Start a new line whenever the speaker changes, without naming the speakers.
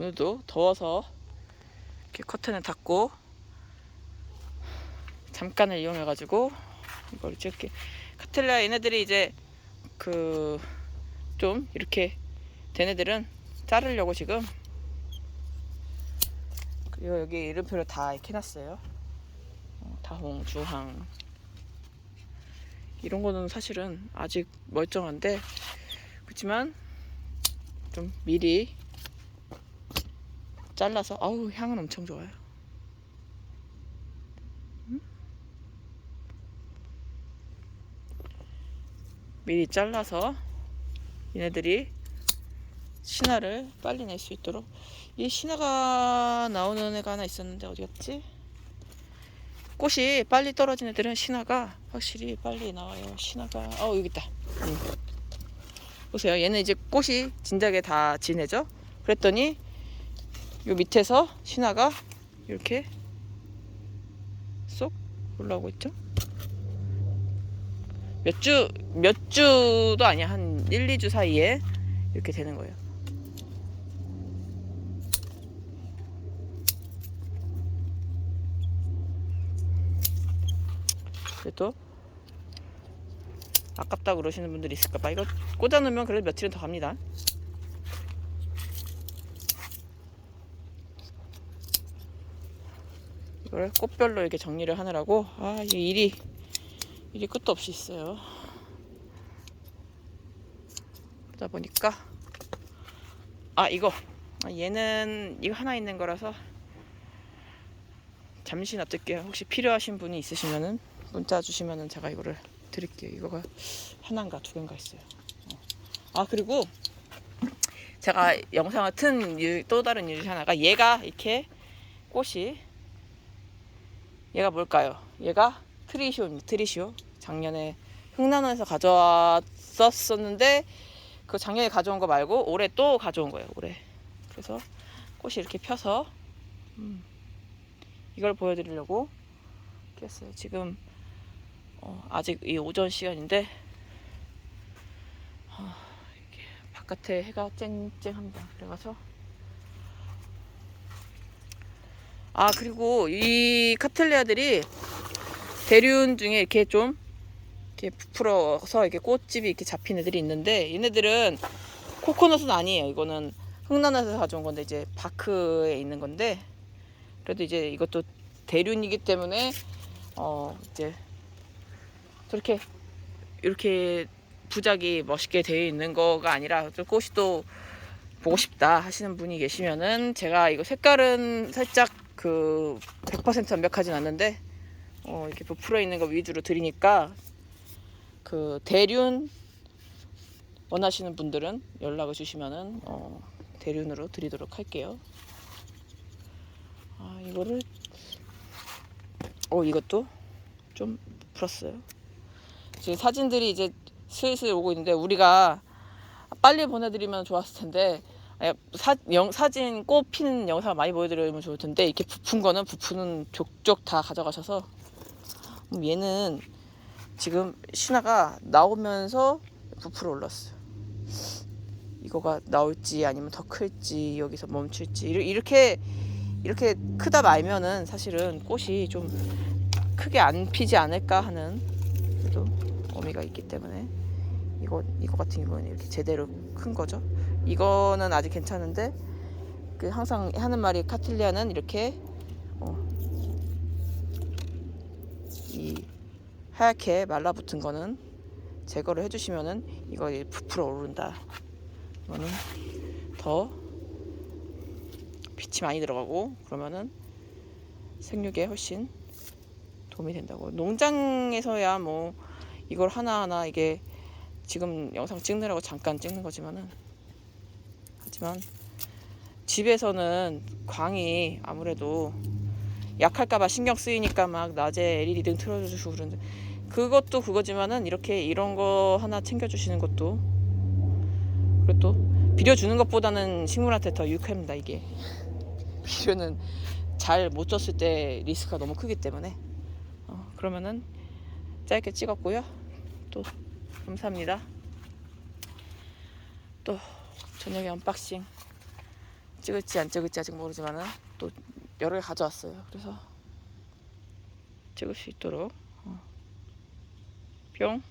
오늘도 더워서 이렇게 커튼을 닫고 잠깐을 이용해 가지고 이걸 이렇게 카텔라 얘네들이 이제 그 좀 이렇게 된 애들은 자르려고 지금 그리고 여기 이름표를 다 이렇게 해놨어요. 어, 다홍, 주황 이런 거는 사실은 아직 멀쩡한데 그렇지만 좀 미리 잘라서 아우 향은 엄청 좋아요. 음? 미리 잘라서 얘네들이 신화를 빨리 낼 수 있도록 이 신화가 나오는 애가 하나 있었는데 어디 갔지? 꽃이 빨리 떨어진 애들은 신화가 확실히 빨리 나와요. 신화가 어 여기 있다. 음. 보세요. 얘는 이제 꽃이 진작에 다 지내죠. 그랬더니 요 밑에서 신화가 이렇게 쏙 올라오고 있죠. 몇 주, 몇 주도 아니야. 한 1, 2주 사이에 이렇게 되는 거예요. 그래도 아깝다 그러시는 분들이 있을까봐 이거 꽂아놓으면 그래도 며칠은 더 갑니다. 이걸 꽃별로 이렇게 정리를 하느라고 아 일이 일이 끝도 없이 있어요. 그러다 보니까 아 이거 아, 얘는 이거 하나 있는 거라서 잠시 놔둘게요. 혹시 필요하신 분이 있으시면은 문자 주시면은 제가 이거를 드릴게요. 이거가 하나인가 두 개인가 있어요. 어. 아 그리고 제가 영상을 튼 또 다른 일 하나가 얘가 이렇게 꽃이 얘가 뭘까요? 얘가 트리시오입니다. 트리시오. 작년에 흥난원에서 가져왔었었는데 그 작년에 가져온 거 말고 올해 또 가져온 거예요. 올해. 그래서 꽃이 이렇게 펴서 음, 이걸 보여드리려고 했어요. 지금 어, 아직 이 오전 시간인데 어, 바깥에 해가 쨍쨍합니다. 그래가서 아 그리고 이 카텔리아들이 대륜 중에 이렇게 좀 이렇게 부풀어서 이렇게 꽃집이 이렇게 잡힌 애들이 있는데 얘네들은 코코넛은 아니에요. 이거는 흥난에서 가져온 건데 이제 바크에 있는 건데 그래도 이제 이것도 대륜이기 때문에 어 이제 저렇게 이렇게 부작이 멋있게 되어 있는 거가 아니라 좀 꽃이 또 보고 싶다 하시는 분이 계시면은 제가 이거 색깔은 살짝 그 100% 완벽하진 않는데 어 이렇게 부풀어 있는 거 위주로 드리니까 그 대륜 원하시는 분들은 연락을 주시면은 어 대륜으로 드리도록 할게요. 아 이거를 어 이것도 좀 풀었어요. 지금 사진들이 이제 슬슬 오고 있는데 우리가 빨리 보내드리면 좋았을 텐데 사, 영, 사진 꽃 피는 영상 많이 보여드리면 좋을 텐데 이렇게 부푼 거는 부푸는 족족 다 가져가셔서 음, 얘는 지금 신화가 나오면서 부풀어 올랐어요. 이거가 나올지 아니면 더 클지 여기서 멈출지 이렇게 이렇게 크다 말면은 사실은 꽃이 좀 크게 안 피지 않을까 하는 그래도 의미가 있기 때문에 이거 이거 같은 경우는 이렇게 제대로 큰 거죠. 이거는 아직 괜찮은데 그 항상 하는 말이 카틸리아는 이렇게 어, 이 하얗게 말라붙은 거는 제거를 해주시면은 이거 부풀어 오른다. 이거는 더 빛이 많이 들어가고 그러면은 생육에 훨씬 도움이 된다고. 농장에서야 뭐 이걸 하나하나 이게 지금 영상 찍느라고 잠깐 찍는 거지만은 하지만 집에서는 광이 아무래도 약할까봐 신경 쓰이니까 막 낮에 LED 등 틀어주시고 그러는데 그것도 그거지만은 이렇게 이런 거 하나 챙겨주시는 것도 그리고 또 비료주는 것보다는 식물한테 더 유익합니다 이게. 비료는 잘 못 줬을 때 리스크가 너무 크기 때문에. 어, 그러면은 짧게 찍었고요. 또 감사합니다. 또 저녁에 언박싱 찍을지 안 찍을지 아직 모르지만은 또 여러 개 가져왔어요. 그래서 찍을 수 있도록 어. 뿅.